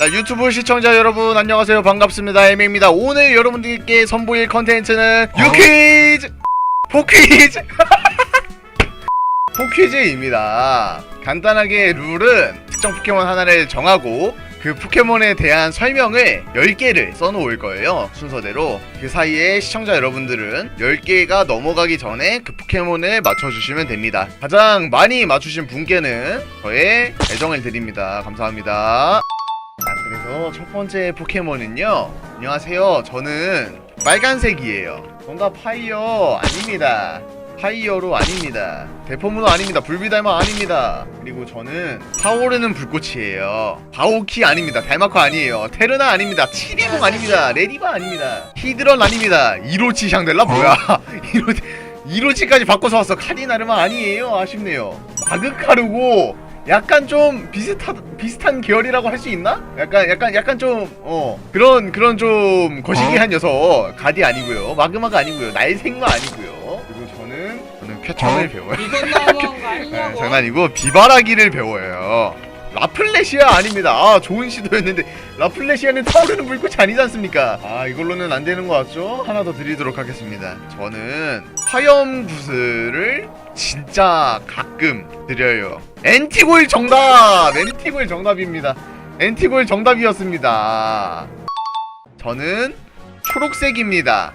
자, 유튜브 시청자 여러분 안녕하세요. 반갑습니다. 에메입니다. 오늘 여러분들께 선보일 컨텐츠는 유퀴즈! 포퀴즈! 포퀴즈입니다. 간단하게 룰은 특정 포켓몬 하나를 정하고 그 포켓몬에 대한 설명을 10개를 써놓을 거예요 순서대로. 그 사이에 시청자 여러분들은 10개가 넘어가기 전에 그 포켓몬을 맞춰주시면 됩니다. 가장 많이 맞추신 분께는 저의 애정을 드립니다. 감사합니다. 자, 첫 번째 포켓몬은요. 안녕하세요. 저는 빨간색이에요. 정답 파이어 아닙니다. 파이어로 아닙니다. 대포문어 아닙니다. 불비달마 아닙니다. 그리고 저는 타오르는 불꽃이에요. 바오키 아닙니다. 달마코 아니에요. 테르나 아닙니다. 치리봉 아닙니다. 레디바 아닙니다. 히드런 아닙니다. 이로치 샹델라 뭐야? 이로 이로치까지 바꿔서 왔어. 카디나르마 아니에요. 아쉽네요. 마그카르고 약간 좀 비슷한 비슷한 계열이라고 할 수 있나? 약간 약간 약간 좀 어 그런 그런 좀 거시기한 녀석. 가디 아니고요. 마그마가 아니고요. 날생마 아니고요. 그리고 저는 저는 쾌청을 배워요. 이건 너무한 거 네, 아니냐고. 장난이고 비바라기를 배워요. 라플레시아 아닙니다. 아 좋은 시도였는데 라플레시아는 타오르는 불꽃이 아니지 않습니까? 아 이걸로는 안 되는 것 같죠? 하나 더 드리도록 하겠습니다. 저는 화염 구슬을 진짜 가끔 드려요. 엔티골 정답! 엔티골 정답입니다. 엔티골 정답이었습니다. 저는 초록색입니다.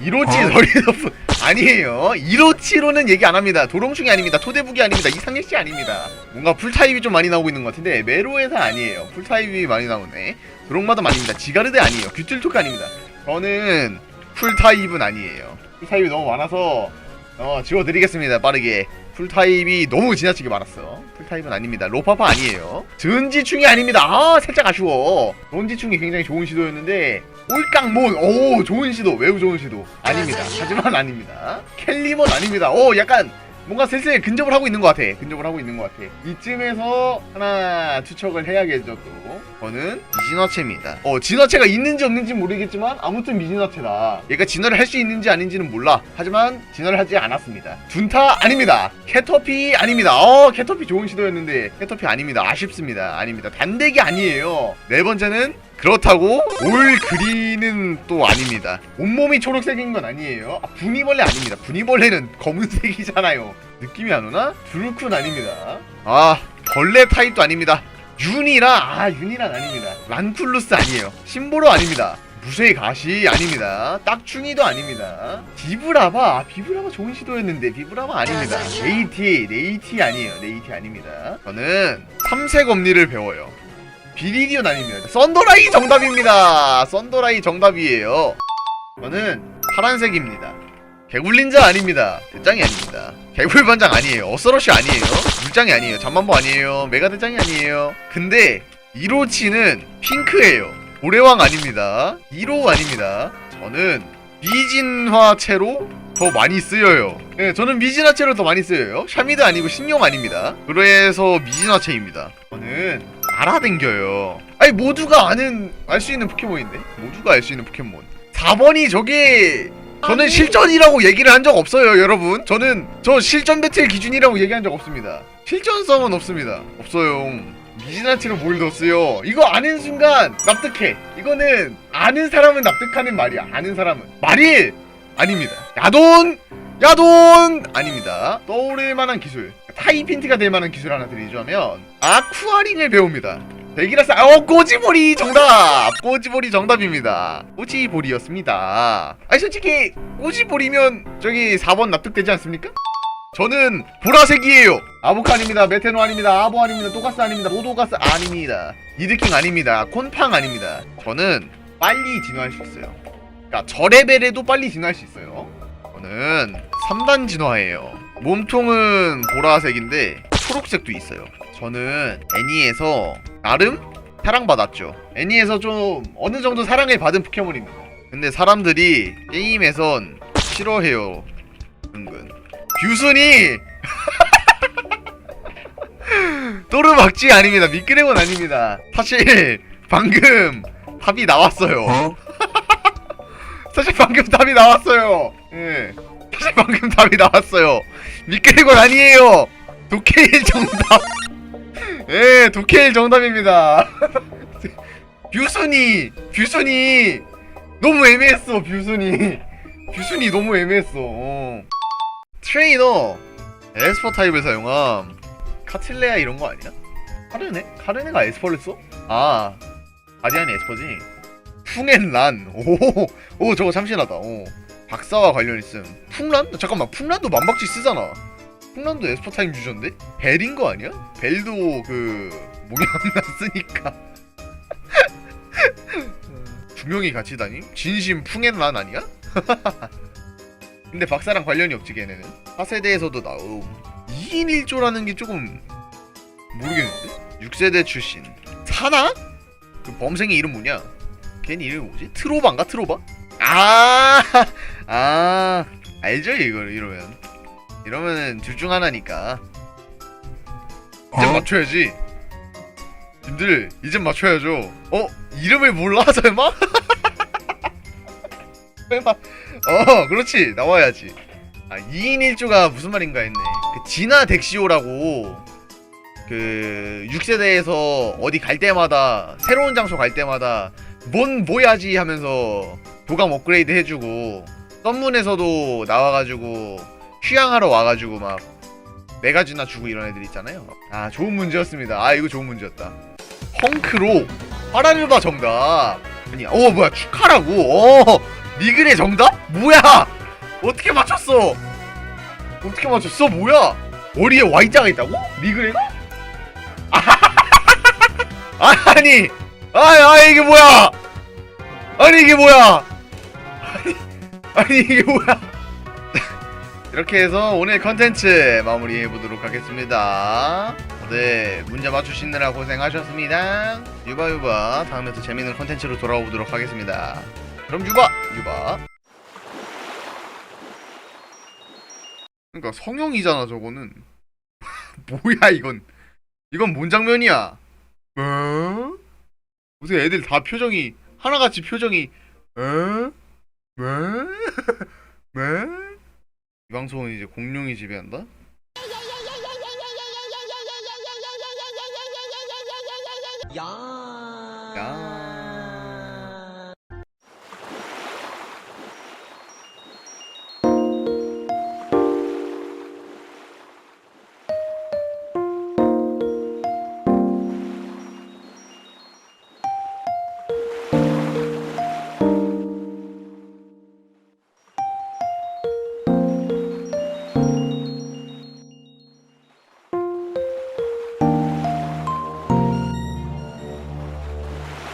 이로치 서리너프 아니에요. 이로치로는 얘기 안 합니다. 도롱충이 아닙니다. 토대북이 아닙니다. 이상해씨 아닙니다. 뭔가 풀타입이 좀 많이 나오고 있는 것 같은데 메로에서 아니에요. 풀타입이 많이 나오네. 도롱마담 아닙니다. 지가르드 아니에요. 규틀토크 아닙니다. 저는 풀타입은 아니에요. 풀타입이 너무 많아서 어 지워드리겠습니다. 빠르게. 풀타입이 너무 지나치게 많았어. 풀타입은 아닙니다. 로파파 아니에요. 전지충이 아닙니다. 아 살짝 아쉬워. 론지충이 굉장히 좋은 시도였는데 꼴깡몬. 오 좋은 시도. 매우 좋은 시도. 아닙니다. 하지만 아닙니다. 켈리몬 아닙니다. 오 약간 뭔가 슬슬 근접을 하고 있는 것 같아. 근접을 하고 있는 것 같아. 이쯤에서 하나 추척을 해야겠죠 또. 저는 미진화체입니다. 어 진화체가 있는지 없는지 모르겠지만 아무튼 미진화체다. 얘가 진화를 할 수 있는지 아닌지는 몰라. 하지만 진화를 하지 않았습니다. 둔타 아닙니다. 캐터피 아닙니다. 어 캐터피 좋은 시도였는데 캐터피 아닙니다. 아쉽습니다. 아닙니다. 단대기 아니에요. 네 번째는 그렇다고 올 그리는 또 아닙니다. 온몸이 초록색인 건 아니에요. 아, 분이벌레 아닙니다. 분이벌레는 검은색이잖아요. 느낌이 안 오나? 드루쿤 아닙니다. 아 벌레 타입도 아닙니다. 윤이라 아 윤이란 아닙니다. 란쿨루스 아니에요. 심보로 아닙니다. 무쇠 가시 아닙니다. 딱충이도 아닙니다. 비브라바 아, 비브라바 좋은 시도였는데 비브라바 아닙니다. 네이티 네이티 아니에요. 네이티 아닙니다. 저는 삼색 엄니를 배워요. 비리디온 아닙니다. 썬더라이 정답입니다. 썬더라이 정답이에요. 저는 파란색입니다. 개굴린자 아닙니다. 대장이 아닙니다. 개굴반장 아니에요. 어서러시 아니에요. 물장이 아니에요. 잠만보 아니에요. 메가대장이 아니에요. 근데 이로치는 핑크예요. 고래왕 아닙니다. 1호 아닙니다. 저는 미진화체로 더 많이 쓰여요. 네, 저는 미진화체로 더 많이 쓰여요. 샤미드 아니고 신용 아닙니다. 그래서 미진화체입니다. 저는 알아댕겨요. 아니 모두가 아는 알 수 있는 포켓몬인데 모두가 알 수 있는 포켓몬. 4번이 저게 저는. 실전이라고 얘기를 한 적 없어요, 여러분. 저는 저 실전 배틀 기준이라고 얘기한 적 없습니다. 실전성은 없습니다. 없어요. 미지나치로 뭘 넣었어요? 이거 아는 순간 납득해. 이거는 아는 사람은 납득하는 말이야. 아는 사람은 말일 아닙니다. 야돈 야돈! 아닙니다. 떠오를 만한 기술. 타입 힌트가 될 만한 기술 하나 드리자면 아쿠아링을 배웁니다. 베기라스 어 꼬지보리 정답! 꼬지보리 정답입니다. 꼬지보리였습니다. 아니 솔직히 꼬지보리면 저기 4번 납득되지 않습니까? 저는 보라색이에요. 아보카 아닙니다. 메테노 아닙니다. 아보 아닙니다. 또가스 아닙니다. 로도가스 아닙니다. 이드킹 아닙니다. 콘팡 아닙니다. 저는 빨리 진화할 수 있어요. 그러니까 저 레벨에도 빨리 진화할 수 있어요 저는 3단 진화예요. 몸통은 보라색인데 초록색도 있어요. 저는 애니에서 나름 사랑받았죠. 애니에서 좀 어느 정도 사랑을 받은 포켓몬입니다. 근데 사람들이 게임에선 싫어해요. 은근. 뷰순이! 또르막지 아닙니다. 미끄레곤 아닙니다. 사실 방금 답이 나왔어요. 사실 방금 답이 나왔어요 예. 사실 방금 답이 나왔어요. 미끄레곤 아니에요. 도케일 정답. 예 도케일 정답입니다. 뷰순이 뷰순이. 너무 애매했어 뷰순이. 뷰순이 너무 애매했어. 어. 트레이너. 에스퍼 타입을 사용함. 카틀레아 이런 거 아니야? 카르네? 카르네가 에스퍼를 써? 아 가디안이 에스퍼지. 풍앤란. 오, 오 저거 참신하다. 오. 박사와 관련 있음 풍란? 잠깐만 풍란도 만박지 쓰잖아 풍란도 에스퍼 타임 유저인데? 벨인 거 아니야? 벨도 그 목이 안 났으니까 두 명이 같이 다님? 진심 풍앤란 아니야? 근데 박사랑 관련이 없지 걔네는 차세대에서도 나옴 2인 1조라는 게 조금 모르겠는데? 6세대 출신 사나? 그 범생이 이름 뭐냐? 걔네 이름 뭐지? 트로바인가 트로바? 아, 아, 알죠 이거 이러면 이러면은 둘 중 하나니까 이제 어? 맞춰야지. 님들 이제 맞춰야죠. 어 이름을 몰라 설마? 설마? 어 그렇지 나와야지. 아 2인 1조가 무슨 말인가 했네. 그 진화 덱시오라고 그 6세대에서 어디 갈 때마다 새로운 장소 갈 때마다 뭔 뭐야지 하면서 도감 업그레이드 해주고 썸문에서도 나와가지고 휴양하러 와가지고 막 메가지나 주고 이런 애들 있잖아요. 아 좋은 문제였습니다. 아 이거 좋은 문제였다. 헝크로 파라르바 정답. 아니 어 뭐야 축하라고? 어 미글의 정답? 뭐야? 어떻게 맞췄어? 어떻게 맞췄어? 뭐야? 머리에 Y자가 있다고? 미글이가? 아니 아, 아 이게 뭐야? 아니 이게 뭐야? 아니 아니 이게 뭐야? 이렇게 해서 오늘 컨텐츠 마무리해 보도록 하겠습니다. 네 문제 맞추시느라 고생하셨습니다. 유바유바. 다음에 또 재밌는 컨텐츠로 돌아오도록 하겠습니다. 그럼 유바 유바. 그러니까 성형이잖아 저거는. 뭐야 이건? 이건 뭔 장면이야 어? 무슨 애들 다 표정이 하나같이 표정이? 뭐? 이 방송은 이제 공룡이 지배한다? 야. 야